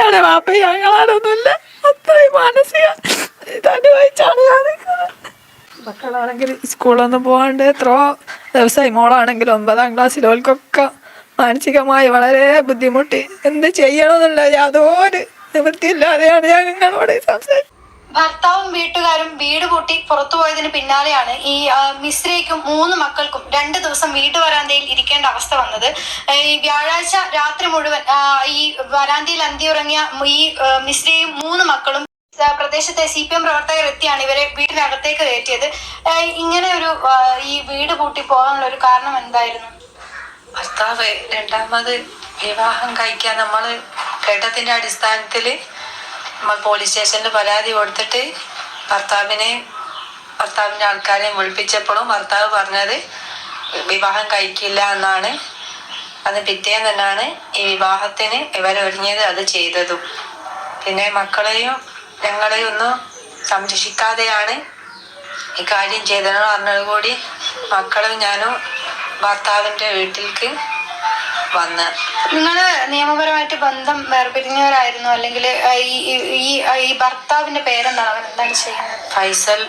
അനിയത്തിയാണ് വാപ്പ ഞങ്ങളാണൊന്നുമില്ല അത്രയും മാനസിക ഇതനുഭവിച്ചാണ് ഞാൻ മക്കളാണെങ്കിൽ സ്കൂളൊന്നും പോകാണ്ട് എത്രയോ ദിവസമായി മോളാണെങ്കിൽ ഒമ്പതാം ക്ലാസ്സിലോൽക്കൊക്കെ മാനസികമായി വളരെ ബുദ്ധിമുട്ടി. എന്ത് ചെയ്യണമെന്നുള്ള യാതൊരു നിവൃത്തിയില്ലാതെയാണ് ഞാൻ നിങ്ങളോട് സംസാരിച്ചത്. ഭർത്താവും വീട്ടുകാരും വീട് പൂട്ടി പുറത്തുപോയതിന് പിന്നാലെയാണ് ഈ മിശ്രയ്ക്കും മൂന്ന് മക്കൾക്കും രണ്ട് ദിവസം വീട്ടു വരാന്തയിൽ ഇരിക്കേണ്ട അവസ്ഥ വന്നത്. ഈ വ്യാഴാഴ്ച രാത്രി മുഴുവൻ ഈ വരാന്തയിൽ അന്തിയുറങ്ങിയ ഈ മിശ്രയും മൂന്ന് മക്കളും പ്രദേശത്തെ സി പി എം പ്രവർത്തകർ എത്തിയാണ് ഇവരെ വീടിനകത്തേക്ക് കയറ്റിയത്. ഇങ്ങനെ ഒരു ഈ വീട് പൂട്ടി പോകാനുള്ള ഒരു കാരണം എന്തായിരുന്നു? ഭർത്താവ് രണ്ടാമത് വിവാഹം കഴിക്കാൻ നമ്മൾ കേട്ടതിന്റെ അടിസ്ഥാനത്തിൽ നമ്മൾ പോലീസ് സ്റ്റേഷനിൽ പരാതി കൊടുത്തിട്ട് ഭർത്താവിനെ ഭർത്താവിന്റെ ആൾക്കാരെ വിളിപ്പിച്ചപ്പോഴും ഭർത്താവ് പറഞ്ഞത് വിവാഹം കഴിക്കില്ല എന്നാണ്. അത് പിറ്റേന്ന് തന്നെയാണ് ഈ വിവാഹത്തിന് ഇവരൊരുങ്ങിയത് അത് ചെയ്തതും. പിന്നെ മക്കളെയും ഞങ്ങളെയും ഒന്നും സംരക്ഷിക്കാതെയാണ് കാര്യം ചെയ്തതെന്ന് പറഞ്ഞത് കൂടി മക്കളും ഞാനും ഭർത്താവിന്റെ വീട്ടിലേക്ക് വന്ന്. നിങ്ങൾ നിയമപരമായിട്ട് ബന്ധം വേർപിരിഞ്ഞവരായിരുന്നു? അല്ലെങ്കിൽ ഈ ഈ- ഭർത്താവിന്റെ പേരെന്താണ്? അവൻ എന്താണ് ചെയ്യുന്നത്? ഫൈസൽ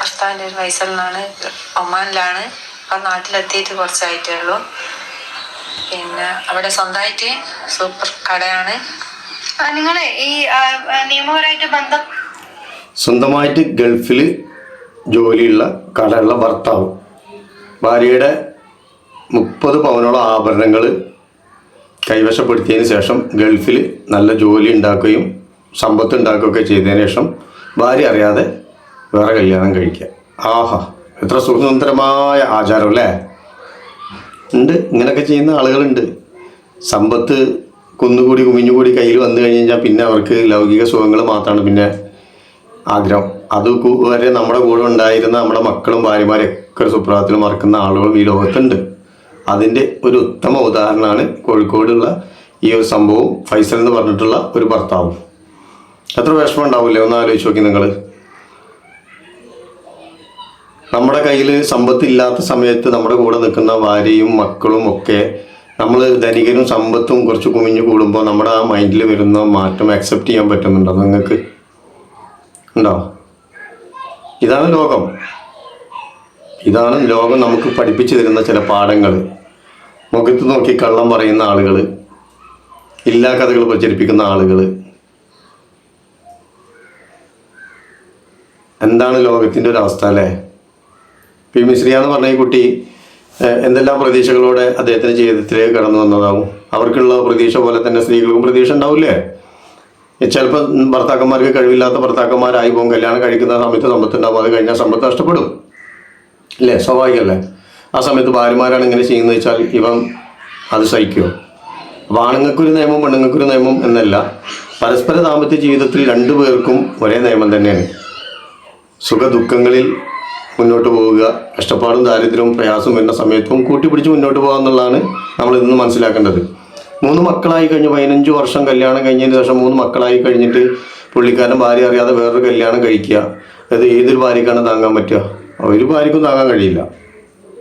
ഭർത്താവിന്റെ പേര് ഫൈസൽ എന്നാണ് ഒമാനിലാണ്. അപ്പം നാട്ടിലെത്തിയിട്ട് കുറച്ചായിട്ടേ ഉള്ളൂ. പിന്നെ അവിടെ സ്വന്തമായിട്ട് സൂപ്പർ കടയാണ്. നിങ്ങളെ ഈ നിയമപരമായിട്ട് ബന്ധം സ്വന്തമായിട്ട് ഗൾഫിൽ ജോലിയുള്ള കടയുള്ള ഭർത്താവ്. ഭാര്യയുടെ മുപ്പത് പവനോളം ആഭരണങ്ങൾ കൈവശപ്പെടുത്തിയതിന് ശേഷം ഗൾഫിൽ നല്ല ജോലി ഉണ്ടാക്കുകയും സമ്പത്ത് ഉണ്ടാക്കുകയൊക്കെ ചെയ്തതിന് ശേഷം ഭാര്യ അറിയാതെ വേറെ കല്യാണം കഴിക്കുക. ആഹാ എത്ര സുഖസുന്ദരമായ ആചാരം അല്ലേ? ഉണ്ട് ഇങ്ങനെയൊക്കെ ചെയ്യുന്ന ആളുകളുണ്ട്. സമ്പത്ത് കുന്നുകൂടി കുമിഞ്ഞുകൂടി കയ്യിൽ വന്നു കഴിഞ്ഞ് കഴിഞ്ഞാൽ പിന്നെ അവർക്ക് ലൗകിക സുഖങ്ങൾ മാത്രമാണ് പിന്നെ ആഗ്രഹം. അത് വരെ നമ്മുടെ കൂടെ ഉണ്ടായിരുന്ന നമ്മുടെ മക്കളും ഭാര്യമാരൊക്കെ സുപ്രഭാതത്തിൽ മറക്കുന്ന ആളുകളും ഈ ലോകത്തുണ്ട്. അതിന്റെ ഒരു ഉത്തമ ഉദാഹരണമാണ് കോഴിക്കോടുള്ള ഈ ഒരു സംഭവം ഫൈസൽ എന്ന് പറഞ്ഞിട്ടുള്ള ഒരു ഭർത്താവ്. എത്ര വിഷമം ഉണ്ടാവില്ലേ ഒന്ന് ആലോചിച്ച് നോക്കി നിങ്ങൾ നമ്മുടെ കയ്യിൽ സമ്പത്ത് ഇല്ലാത്ത സമയത്ത് നമ്മുടെ കൂടെ നിൽക്കുന്ന ഭാര്യയും മക്കളും ഒക്കെ നമ്മൾ ധനികനും സമ്പത്തും കുറച്ച് കുമിഞ്ഞു കൂടുമ്പോൾ നമ്മുടെ ആ മൈൻഡിൽ വരുന്ന മാറ്റം അക്സെപ്റ്റ് ചെയ്യാൻ പറ്റുന്നുണ്ടോ നിങ്ങൾക്ക്? ഉണ്ടോ? ഇതാണ് ലോകം. ഇതാണ് ലോകം നമുക്ക് പഠിപ്പിച്ചു തരുന്ന ചില പാഠങ്ങൾ മുഖത്ത് നോക്കി കള്ളം പറയുന്ന ആളുകൾ ഇല്ലാ കഥകൾ പ്രചരിപ്പിക്കുന്ന ആളുകൾ എന്താണ് ലോകത്തിന്റെ ഒരു അവസ്ഥ അല്ലേ? പി. മിശ്രിയ എന്ന് പറഞ്ഞ ഈ കുട്ടി എന്തെല്ലാം പ്രതീക്ഷകളോടെ അദ്ദേഹത്തിന്റെ ജീവിതത്തിലേക്ക് കടന്നു വന്നതാവും? അവർക്കുള്ള പ്രതീക്ഷ പോലെ തന്നെ സ്ത്രീകൾക്കും പ്രതീക്ഷ ഉണ്ടാവില്ലേ? ചിലപ്പോൾ ഭർത്താക്കന്മാർക്ക് കഴിവില്ലാത്ത ഭർത്താക്കന്മാരായി പോകും കല്യാണം കഴിക്കുന്ന സമയത്ത് സമ്പത്ത് ഉണ്ടാവും അത് കഴിഞ്ഞാൽ സമ്പത്ത് നഷ്ടപ്പെടും. അല്ലേ? സ്വാഭാവികമല്ലേ? ആ സമയത്ത് ഭാര്യമാരാണ് ഇങ്ങനെ ചെയ്യുന്നത് വെച്ചാൽ ഇവൻ അത് സഹിക്കുമോ അപ്പോൾ ആണുങ്ങൾക്കൊരു നിയമം പെണ്ണുങ്ങൾക്കൊരു നിയമം എന്നല്ല. പരസ്പര ദാമ്പത്യ ജീവിതത്തിൽ രണ്ടു പേർക്കും ഒരേ നിയമം തന്നെയാണ്. സുഖ ദുഃഖങ്ങളിൽ മുന്നോട്ട് പോവുക കഷ്ടപ്പാടും ദാരിദ്ര്യവും പ്രയാസവും വരുന്ന സമയത്തും കൂട്ടിപ്പിടിച്ച് മുന്നോട്ട് പോകുക എന്നുള്ളതാണ് നമ്മൾ ഇന്ന് മനസ്സിലാക്കേണ്ടത്. മൂന്ന് മക്കളായി കഴിഞ്ഞ് പതിനഞ്ച് വർഷം കല്യാണം കഴിഞ്ഞതിന് ശേഷം മൂന്ന് മക്കളായി കഴിഞ്ഞിട്ട് പുള്ളിക്കാരൻ ഭാര്യ അറിയാതെ വേറൊരു കല്യാണം കഴിക്കുക. അത് ഏതൊരു ഭാര്യക്കാണ് താങ്ങാൻ പറ്റുക? ഒരു ഭാര്യക്കും താങ്ങാൻ കഴിയില്ല.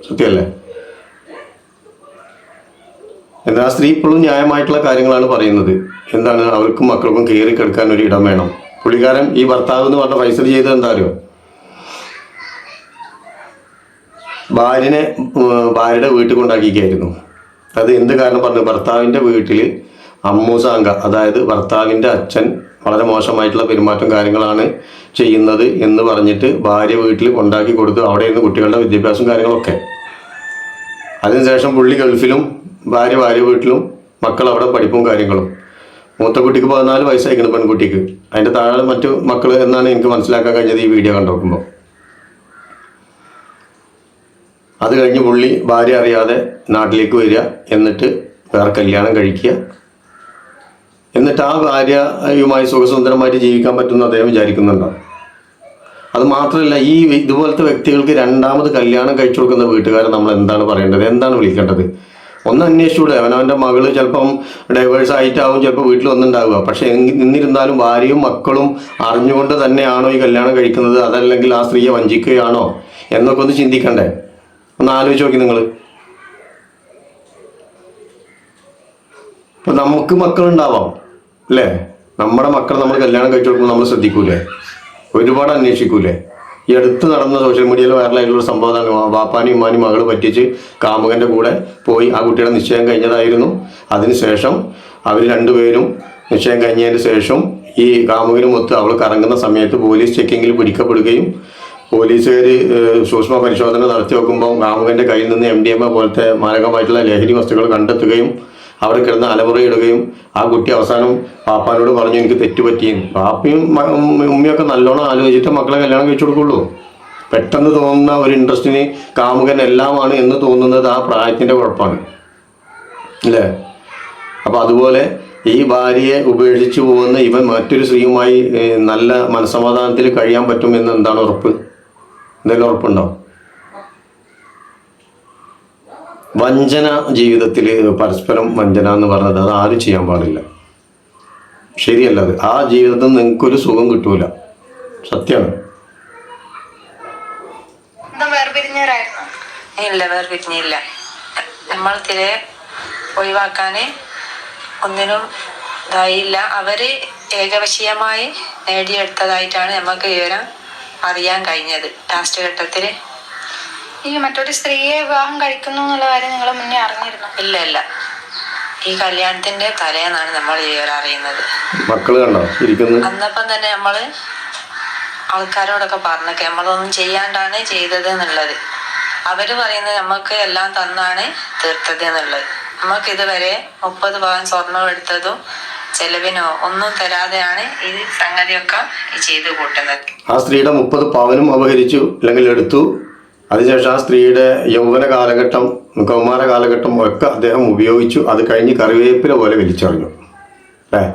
സത്യമല്ലേ എന്നാൽ ആ സ്ത്രീ ഇപ്പോഴും ന്യായമായിട്ടുള്ള കാര്യങ്ങളാണ് പറയുന്നത്. എന്താണ് അവർക്കും മക്കൾക്കും കയറി കിടക്കാൻ ഒരു ഇടം വേണം. പുള്ളിക്കാരൻ ഈ ഭർത്താവ് എന്ന് പറഞ്ഞ ഫൈസൽ ചെയ്തത് എന്താ ഭാര്യനെ ഭാര്യയുടെ വീട്ടിൽ കൊണ്ടാക്കിക്കായിരുന്നു അത് എന്ത് കാരണം പറഞ്ഞു? ഭർത്താവിന്റെ വീട്ടിൽ അമ്മൂസാങ്ക അതായത് ഭർത്താവിന്റെ അച്ഛൻ വളരെ മോശമായിട്ടുള്ള പെരുമാറ്റം കാര്യങ്ങളാണ് ചെയ്യുന്നത് എന്ന് പറഞ്ഞിട്ട് ഭാര്യ വീട്ടിൽ കൊണ്ടാക്കി കൊടുത്തു അവിടെ നിന്ന് കുട്ടികളുടെ വിദ്യാഭ്യാസം കാര്യങ്ങളൊക്കെ. അതിനുശേഷം പുള്ളി ഗൾഫിലും ഭാര്യ ഭാര്യ വീട്ടിലും മക്കൾ അവിടെ പഠിപ്പും കാര്യങ്ങളും. മൂത്ത കുട്ടിക്ക് പതിനാല് വയസ്സായിരിക്കണം പെൺകുട്ടിക്ക്. അതിന്റെ താഴെ മറ്റു മക്കൾ എന്നാണ് എനിക്ക് മനസ്സിലാക്കാൻ കഴിഞ്ഞത് ഈ വീഡിയോ കണ്ടു നോക്കുമ്പോൾ അത് കഴിഞ്ഞ് പുള്ളി ഭാര്യ അറിയാതെ നാട്ടിലേക്ക് വരിക എന്നിട്ട് വേറെ കല്യാണം കഴിക്കുക. എന്നിട്ട് ആ ഭാര്യയുമായി സുഖസുന്ദരമായിട്ട് ജീവിക്കാൻ പറ്റുമെന്ന് അദ്ദേഹം വിചാരിക്കുന്നുണ്ടോ? അത് മാത്രമല്ല ഈ ഇതുപോലത്തെ വ്യക്തികൾക്ക് രണ്ടാമത് കല്യാണം കഴിച്ചു കൊടുക്കുന്ന വീട്ടുകാരെ നമ്മൾ എന്താണ് പറയേണ്ടത്? എന്താണ് വിളിക്കേണ്ടത്? ഒന്ന് അന്വേഷിച്ചൂടെ. അവനവന്റെ മകൾ ചിലപ്പം ഡൈവേഴ്സ് ആയിട്ടാവും ചിലപ്പോൾ വീട്ടിൽ വന്നിട്ടുണ്ടാവുക പക്ഷെ എന്നിരുന്നാലും ഭാര്യയും മക്കളും അറിഞ്ഞുകൊണ്ട് തന്നെയാണോ ഈ കല്യാണം കഴിക്കുന്നത്? അതല്ലെങ്കിൽ ആ സ്ത്രീയെ വഞ്ചിക്കുകയാണോ? എന്നൊക്കെ ഒന്ന് ചിന്തിക്കണ്ടേ. ഒന്ന് ആലോചിച്ച് നോക്കി നിങ്ങൾ ഇപ്പൊ നമുക്ക് മക്കളുണ്ടാവാം അല്ലേ? നമ്മുടെ മക്കളെ നമ്മൾ കല്യാണം കഴിച്ചു കൊടുക്കുമ്പോൾ നമ്മൾ ശ്രദ്ധിക്കൂലേ? ഒരുപാട് അന്വേഷിക്കൂലേ? ഈ അടുത്ത് നടന്ന സോഷ്യൽ മീഡിയയിൽ വൈറലായിട്ടുള്ള ഒരു സംഭവമാണ് വാപ്പാനും ഉമ്മാനും മകൾ പറ്റിച്ച് കാമുകന്റെ കൂടെ പോയി ആ കുട്ടിയുടെ നിശ്ചയം കഴിഞ്ഞതായിരുന്നു. അതിനുശേഷം അവർ രണ്ടുപേരും നിശ്ചയം കഴിഞ്ഞതിന് ശേഷം ഈ കാമുകനും ഒത്ത് അവൾ കറങ്ങുന്ന സമയത്ത് പോലീസ് ചെക്കിങ്ങിൽ പിടിക്കപ്പെടുകയും പോലീസുകാർ സൂക്ഷ്മ പരിശോധന നടത്തി നോക്കുമ്പോൾ കാമുകന്റെ കയ്യിൽ നിന്ന് എം ഡി എം എ പോലത്തെ മാരകമായിട്ടുള്ള ലഹരി വസ്തുക്കൾ കണ്ടെത്തുകയും അവിടെ കിടന്ന് അലമുറയിടുകയും ആ കുട്ടി അവസാനം പാപ്പാനോട് പറഞ്ഞു എനിക്ക് തെറ്റുപറ്റിയും പാപ്പയും ഉമ്മയൊക്കെ നല്ലോണം ആലോചിച്ചിട്ട് മക്കളെ കല്യാണം കഴിച്ചു കൊടുക്കുള്ളൂ. പെട്ടെന്ന് തോന്നുന്ന ഒരു ഇൻട്രസ്റ്റിന് കാമുകൻ എല്ലാമാണ് എന്ന് തോന്നുന്നത് ആ പ്രായത്തിന്റെ കുഴപ്പമാണ്. അല്ലേ? അപ്പോൾ അതുപോലെ ഈ ഭാര്യയെ ഉപേക്ഷിച്ചു പോകുന്ന ഇവൻ മറ്റൊരു സ്ത്രീയുമായി നല്ല മനസമാധാനത്തിൽ കഴിയാൻ പറ്റുമെന്ന് എന്താണ് ഉറപ്പ്? എന്തെങ്കിലും ഉറപ്പുണ്ടോ? വഞ്ചന ജീവിതത്തിൽ പരസ്പരം വഞ്ചന എന്ന് പറഞ്ഞത് അത് ആരും ചെയ്യാൻ പാടില്ല. ശരിയല്ല അത്. ആ ജീവിതത്തിൽ നിങ്ങൾക്കൊരു സുഖം കിട്ടൂല. സത്യമാണ് ഇല്ല വേർപിരിഞ്ഞില്ല. നമ്മൾ തിരെ ഒഴിവാക്കാന് ഒന്നിനും ഇതായില്ല. അവർ ഏകപക്ഷീയമായി നേടിയെടുത്തതായിട്ടാണ് നമുക്ക് വിവരം അറിയാൻ കഴിഞ്ഞത്. ലാസ്റ്റ് ഘട്ടത്തിൽ ഈ മറ്റൊരു സ്ത്രീയെ വിവാഹം കഴിക്കുന്നു എന്നുള്ള കാര്യം നിങ്ങൾ മുന്നേ അറിഞ്ഞിരുന്നു? ഇല്ല ഇല്ല. ഈ കല്യാണത്തിന്റെ തലേന്നാണ് നമ്മൾ ഈ വിവരം അറിയുന്നത്. മക്കൾ കണ്ടോ? അന്നപ്പം തന്നെ നമ്മൾ ആൾക്കാരോടൊക്കെ പറഞ്ഞൊക്കെ നമ്മളൊന്നും ചെയ്യാണ്ടാണ് ചെയ്തത് എന്നുള്ളത്. അവർ പറയുന്നത് നമുക്ക് എല്ലാം തന്നാണ് തീർത്തത് എന്നുള്ളത്. നമുക്ക് ഇതുവരെ മുപ്പത് പവൻ സ്വർണം എടുത്തതും ചെലവിനോ ഒന്നും തരാതെയാണ് ഈ സംഗതിയൊക്കെ ചെയ്തു കൂട്ടുന്നത്. ആ സ്ത്രീയുടെ മുപ്പത് പവനും അപഹരിച്ചു അല്ലെങ്കിൽ എടുത്തു. അതിനുശേഷം ആ സ്ത്രീയുടെ യൗവന കാലഘട്ടം കൗമാര കാലഘട്ടം ഒക്കെ അദ്ദേഹം ഉപയോഗിച്ചു. അത് കഴിഞ്ഞ് കറിവേപ്പില പോലെ വലിച്ചെറിഞ്ഞു. അല്ലേ?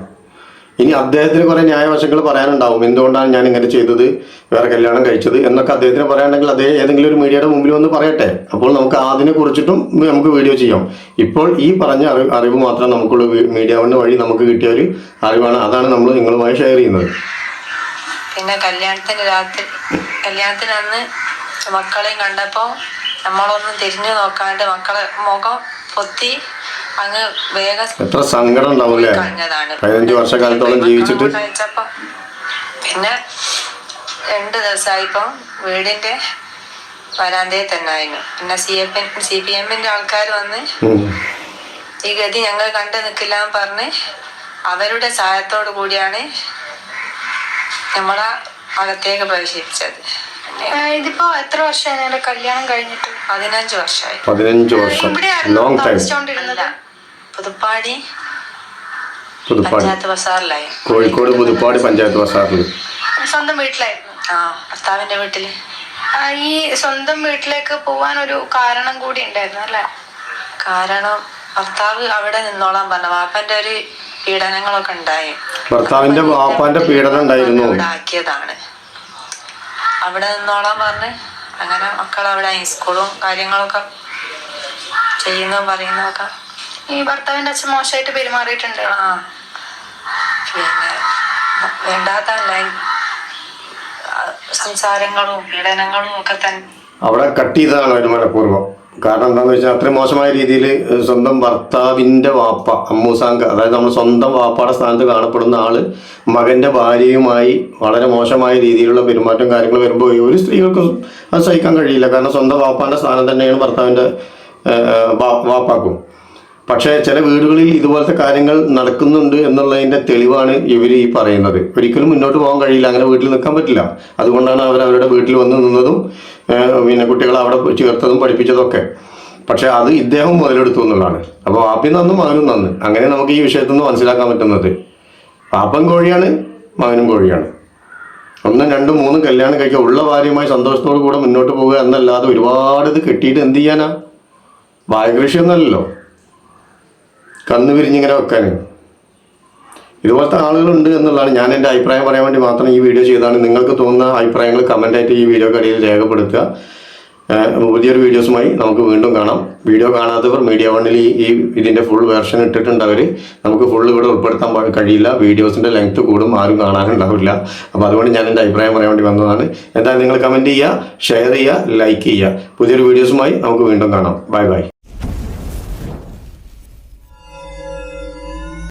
ഇനി അദ്ദേഹത്തിന് കുറെ ന്യായവശങ്ങൾ പറയാനുണ്ടാവും. എന്തുകൊണ്ടാണ് ഞാൻ ഇങ്ങനെ ചെയ്തത്? വേറെ കല്യാണം കഴിച്ചത് എന്നൊക്കെ അദ്ദേഹത്തിന് പറയാനുണ്ടെങ്കിൽ അദ്ദേഹം ഏതെങ്കിലും ഒരു മീഡിയയുടെ മുമ്പിൽ വന്ന് പറയട്ടെ. അപ്പോൾ നമുക്ക് അതിനെ കുറിച്ചിട്ടും നമുക്ക് വീഡിയോ ചെയ്യാം. ഇപ്പോൾ ഈ പറഞ്ഞ അറിവ് അറിവ് മാത്രം നമുക്കുള്ള മീഡിയ വഴി നമുക്ക് കിട്ടിയ ഒരു അറിവാണ്. അതാണ് നമ്മൾ നിങ്ങളുമായി ഷെയർ ചെയ്യുന്നത്. പിന്നെ കല്യാണത്തിന്റെ രാത്രി കല്യാണത്തിന് അന്ന് മക്കളെയും കണ്ടപ്പോൾ നമ്മളൊന്നും തിരിഞ്ഞു നോക്കാണ്ട് മക്കളെ മുഖം പൊത്തി അങ്ങ് വേഗം എത്ര സങ്കടം ഉണ്ടാവും അല്ലേ കളഞ്ഞതാണ് പതിനഞ്ച് വർഷക്കാലത്തോളം ജീവിച്ചിട്ട്? പിന്നെ രണ്ട് ദിവസമായിപ്പം വീടിന്റെ വരാന്തയിൽ തന്നെ ആയിരുന്നു പിന്നെ സി എഫ് സി പി എമ്മിന്റെ ആൾക്കാർ വന്ന് ഈ ഗതി ഞങ്ങൾ കണ്ടു നിൽക്കില്ല എന്ന് പറഞ്ഞ് അവരുടെ സഹായത്തോടു കൂടിയാണ് നമ്മളെ അകത്തേക്ക് പ്രവേശിപ്പിച്ചത്. ഇതിപ്പോ എത്ര വർഷമായി കല്യാണം കഴിഞ്ഞിട്ട്? പതിനഞ്ച് വർഷമായി. പതിനഞ്ച് വർഷം. ലോങ് ടൈം താമസിച്ചോണ്ടിരുന്നത്? പുതുപ്പാടി. പുതുപ്പാടി. പഞ്ചായത്ത് ബസാറിലായി. കോഴിക്കോട് പുതുപ്പാടി പഞ്ചായത്ത് ബസാറിൽ സ്വന്തം വീട്ടിലായിരുന്നു. ആ ഭർത്താവിന്റെ വീട്ടിൽ. ആ, ഈ സ്വന്തം വീട്ടിലേക്ക് പോവാൻ ഒരു കാരണം കൂടി ഉണ്ടായിരുന്നു അല്ലെ? കാരണം ഭർത്താവ് അവിടെ നിന്നോളാൻ പറഞ്ഞ. വാപ്പന്റെ ഒരു പീഡനങ്ങളൊക്കെ ഉണ്ടായി. ഭർത്താവിന്റെ വാപ്പാന്റെ പീഡനം ഉണ്ടായിരുന്നു. ഉണ്ടാക്കിയതാണ് ആക്കിയതാണ്. അവിടെ നിന്നോളാൻ പറഞ്ഞ്. അങ്ങനെ മക്കൾ അവിടെ സ്കൂളും കാര്യങ്ങളൊക്കെ ചെയ്യുന്ന പറയുന്നതൊക്കെ. ഈ ഭർത്താവിന്റെ അച്ഛൻ മോശമായിട്ട് പെരുമാറിയിട്ടുണ്ട്. ആ. പിന്നെ വേണ്ടാത്തല്ല സംസാരങ്ങളും പീഡനങ്ങളും ഒക്കെ തന്നെ അവിടെ കട്ട് ചെയ്തതാണ് മനഃപൂർവം കാരണം എന്താണെന്ന് വെച്ചാൽ അത്രയും മോശമായ രീതിയിൽ സ്വന്തം ഭർത്താവിന്റെ വാപ്പ അമ്മൂസാങ്ക അതായത് നമ്മൾ സ്വന്തം വാപ്പയുടെ സ്ഥാനത്ത് കാണപ്പെടുന്ന ആൾ മകന്റെ ഭാര്യയുമായി വളരെ മോശമായ രീതിയിലുള്ള പെരുമാറ്റം കാര്യങ്ങൾ വരുമ്പോൾ ഒരു സ്ത്രീകൾക്ക് അത് സഹിക്കാൻ കഴിയില്ല. കാരണം സ്വന്തം വാപ്പാന്റെ സ്ഥാനം തന്നെയാണ് ഭർത്താവിന്റെ ഏഹ്, വാപ്പാക്കും. പക്ഷേ ചില വീടുകളിൽ ഇതുപോലത്തെ കാര്യങ്ങൾ നടക്കുന്നുണ്ട് എന്നുള്ളതിന്റെ തെളിവാണ് ഇവർ ഈ പറയുന്നത്. ഒരിക്കലും മുന്നോട്ട് പോകാൻ കഴിയില്ല അങ്ങനെ വീട്ടിൽ നിൽക്കാൻ പറ്റില്ല. അതുകൊണ്ടാണ് അവർ അവരുടെ വീട്ടിൽ വന്ന് നിന്നതും പിന്നെ കുട്ടികളെ അവിടെ ചേർത്തതും പഠിപ്പിച്ചതൊക്കെ. പക്ഷെ അത് ഇദ്ദേഹം മുതലെടുത്തു എന്നുള്ളതാണ്. അപ്പോൾ ആപ്പി നന്ന് മകനും നന്ന്. അങ്ങനെ നമുക്ക് ഈ വിഷയത്തിൽ നിന്ന് മനസ്സിലാക്കാൻ പറ്റുന്നത്. പാപ്പൻ കോഴിയാണ് മകനും കോഴിയാണ്. ഒന്നും രണ്ടും മൂന്നും കല്യാണം കഴിക്കുക ഉള്ള ഭാര്യയുമായി സന്തോഷത്തോടു കൂടെ മുന്നോട്ട് പോകുക എന്നല്ലാതെ ഒരുപാട് ഇത് കെട്ടിയിട്ട് എന്ത് ചെയ്യാനാ? വായകൃഷിയൊന്നുമല്ലല്ലോ കന്ന് പിരിഞ്ഞിങ്ങനെ വെക്കാൻ ഇതുപോലത്തെ ആളുകളുണ്ട് എന്നുള്ളതാണ് ഞാൻ എന്റെ അഭിപ്രായം പറയാൻ വേണ്ടി മാത്രം ഈ വീഡിയോ ചെയ്താണ് നിങ്ങൾക്ക് തോന്നുന്ന അഭിപ്രായങ്ങൾ കമന്റായിട്ട് ഈ വീഡിയോക്കടിയിൽ രേഖപ്പെടുത്തുക. പുതിയൊരു വീഡിയോസുമായി നമുക്ക് വീണ്ടും കാണാം. വീഡിയോ കാണാത്തവർ മീഡിയ വണ്ണിൽ ഈ ഇതിന്റെ ഫുൾ വേർഷൻ ഇട്ടിട്ടുണ്ട് അവർ നമുക്ക് ഫുൾ ഇവിടെ ഉൾപ്പെടുത്താൻ കഴിയില്ല. വീഡിയോസിന്റെ ലെങ്ത് കൂടും ആരും കാണാനുണ്ടാവില്ല. അപ്പോൾ അതുകൊണ്ട് ഞാൻ എന്റെ അഭിപ്രായം പറയാൻ വേണ്ടി വന്നതാണ്. എന്തായാലും നിങ്ങൾ കമന്റ് ചെയ്യുക ഷെയർ ചെയ്യുക ലൈക്ക് ചെയ്യുക. പുതിയൊരു വീഡിയോസുമായി നമുക്ക് വീണ്ടും കാണാം. Bye bye